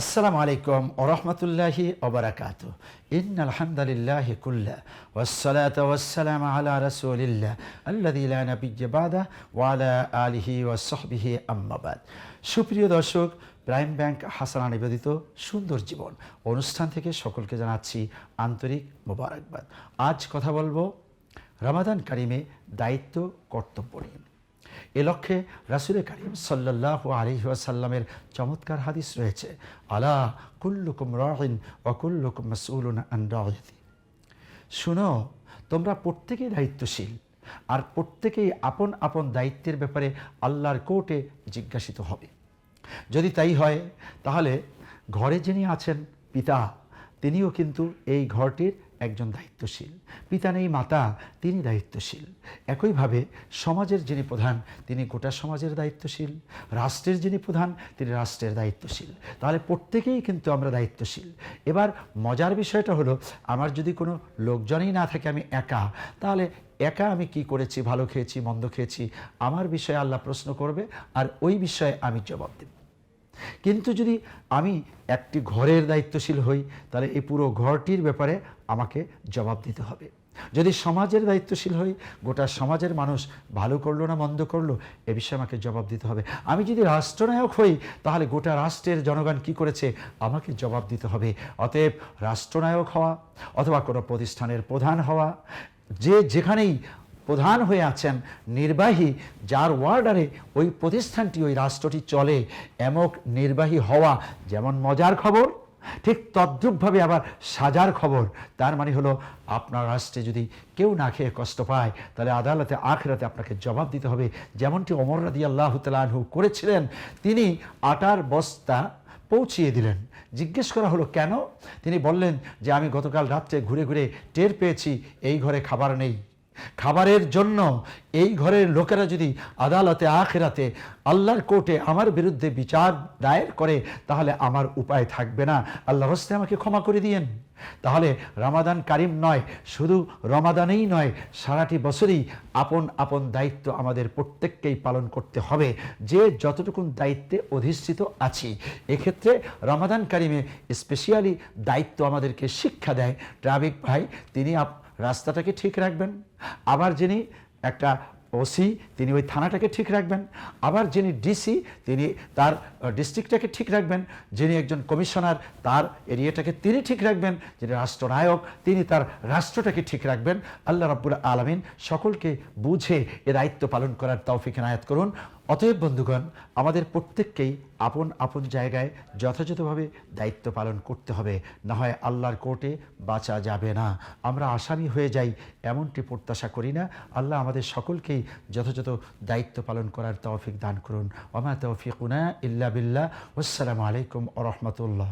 আসসালামু আলাইকুম ওরহমতুল্লাহি ওবরাকাত ইন আলহামদুলিল্লাহ কুল্লা, ওয়াসসালাতু ওয়াসসালামু আলা রাসূলিল্লাহ আল্লাযী লা নাবিয়্যা বাদা ওয়া আলা আলিহি ওয়া সাহবিহি আম্মা বাদ। সুপ্রিয় দর্শক, প্রাইম ব্যাংক হাসানা নিবেদিত সুন্দর জীবন। অনুষ্ঠান থেকে সকলকে জানাচ্ছি আন্তরিক মোবারকবাদ। আজ কথা বলব রমাদান কারিমে দায়িত্ব কর্তব্য নিয়ে। এ লক্ষ্যে রাসুল করিম সাল্লাহ আলহিহাসাল্লামের চমৎকার হাদিস রয়েছে, আলা কুল্লুকুম রাহিন অকুল্লুকুম মাসউলুন শুনো, তোমরা প্রত্যেকেই দায়িত্বশীল, আর প্রত্যেকেই আপন আপন দায়িত্বের ব্যাপারে আল্লাহর কোর্টে জিজ্ঞাসিত হবে। যদি তাই হয়, তাহলে ঘরে যিনি আছেন, পিতা, তিনিও কিন্তু এই ঘরটির একজন দায়িত্বশীল। পিতা নেই, মাতা তিনি দায়িত্বশীল। একইভাবে সমাজের যিনি প্রধান, তিনি গোটা সমাজের দায়িত্বশীল। রাষ্ট্রের যিনি প্রধান, তিনি রাষ্ট্রের দায়িত্বশীল। তাহলে প্রত্যেকেই কিন্তু আমরা দায়িত্বশীল। এবার মজার বিষয়টা হলো, আমার যদি কোনো লোকজনই না থাকে আমি একা, তাহলে একা আমি কি করেছি, ভালো খেয়েছি, মন্দ খেয়েছি, আমার বিষয়ে আল্লাহ প্রশ্ন করবে, আর ওই বিষয়ে আমি জবাব দেব। কিন্তু যদি আমি একটি ঘরের দায়িত্বশীল হই, তাহলে এই পুরো ঘরটির ব্যাপারে আমাকে জবাব দিতে হবে। যদি সমাজের দায়িত্বশীল হই, গোটা সমাজের মানুষ ভালো করল না মন্দ করল, এ বিষয়ে আমাকে জবাব দিতে হবে। আমি যদি রাষ্ট্রনায়ক হই, তাহলে গোটা রাষ্ট্রের জনগণ কি করেছে, আমাকে জবাব দিতে হবে। অতএব রাষ্ট্রনায়ক হওয়া অথবা কোনো প্রতিষ্ঠানের প্রধান হওয়া, যে যেখানেই প্রধান হয়ে আছেন নির্বাহী, যার ওয়ার্ডারে ওই প্রতিষ্ঠানটি, ওই রাষ্ট্রটি চলে। এমক নির্বাহী হওয়া যেমন মজার খবর, ঠিক তদ্রুপভাবে আবার সাজার খবর। তার মানে হলো, আপনার রাষ্ট্রে যদি কেউ না খেয়ে কষ্ট পায়, তাহলে আদালতে, আখেরাতে আপনাকে জবাব দিতে হবে। যেমনটি অমর রাদি আল্লাহ তালহু করেছিলেন, তিনি আটার বস্তা পৌঁছিয়ে দিলেন। জিজ্ঞেস করা হলো, কেন? তিনি বললেন যে, আমি গতকাল রাত্রে ঘুরে ঘুরে টের পেয়েছি, এই ঘরে খাবার নেই। খাবারের জন্য এই ঘরের লোকেরা যদি আদালতে, আখেরাতে, আল্লাহর কোর্টে আমার বিরুদ্ধে বিচার দায়ের করে, তাহলে আমার উপায় থাকবে না। আল্লাহ হস্তে আমাকে ক্ষমা করে দিয়েন। তাহলে রমাদান কারিম নয়, শুধু রমাদানেই নয়, সারাটি বছরই আপন আপন দায়িত্ব আমাদের প্রত্যেককেই পালন করতে হবে। যে যতটুকুন দায়িত্বে অধিষ্ঠিত আছি, এক্ষেত্রে রমাদান কারিমে স্পেশালি দায়িত্ব আমাদেরকে শিক্ষা দেয়। ট্রাফিক ভাই, তিনি রাস্তাটাকে ঠিক রাখবেন। আবার যিনি একটা ওসি, তিনি ওই থানাটাকে ঠিক রাখবেন। আবার যিনি ডিসি, তিনি তার ডিস্ট্রিক্টটাকে ঠিক রাখবেন। যিনি একজন কমিশনার, তার এরিয়াটাকে তিনি ঠিক রাখবেন। যিনি রাষ্ট্রনায়ক, তিনি তার রাষ্ট্রটাকে ঠিক রাখবেন। আল্লাহ রব্বুল আলমিন সকলকে বুঝে এ দায়িত্ব পালন করার তৌফিক নায়াত করুন। অতএব বন্ধুগণ, আমাদের প্রত্যেককেই আপন আপন জায়গায় যথাযথভাবে দায়িত্ব পালন করতে হবে। না হয় আল্লাহর কোর্টে বাঁচা যাবে না। আমরা আসামি হয়ে যাই, এমনটি প্রত্যাশা করি না। আল্লাহ আমাদের সকলকেই যথাযথ দায়িত্ব পালন করার তৌফিক দান করুন। ওমা তৌফিকুনা ইল্লা বিল্লাহ। আসসালামু আলাইকুম আ রহমতুল্লাহ।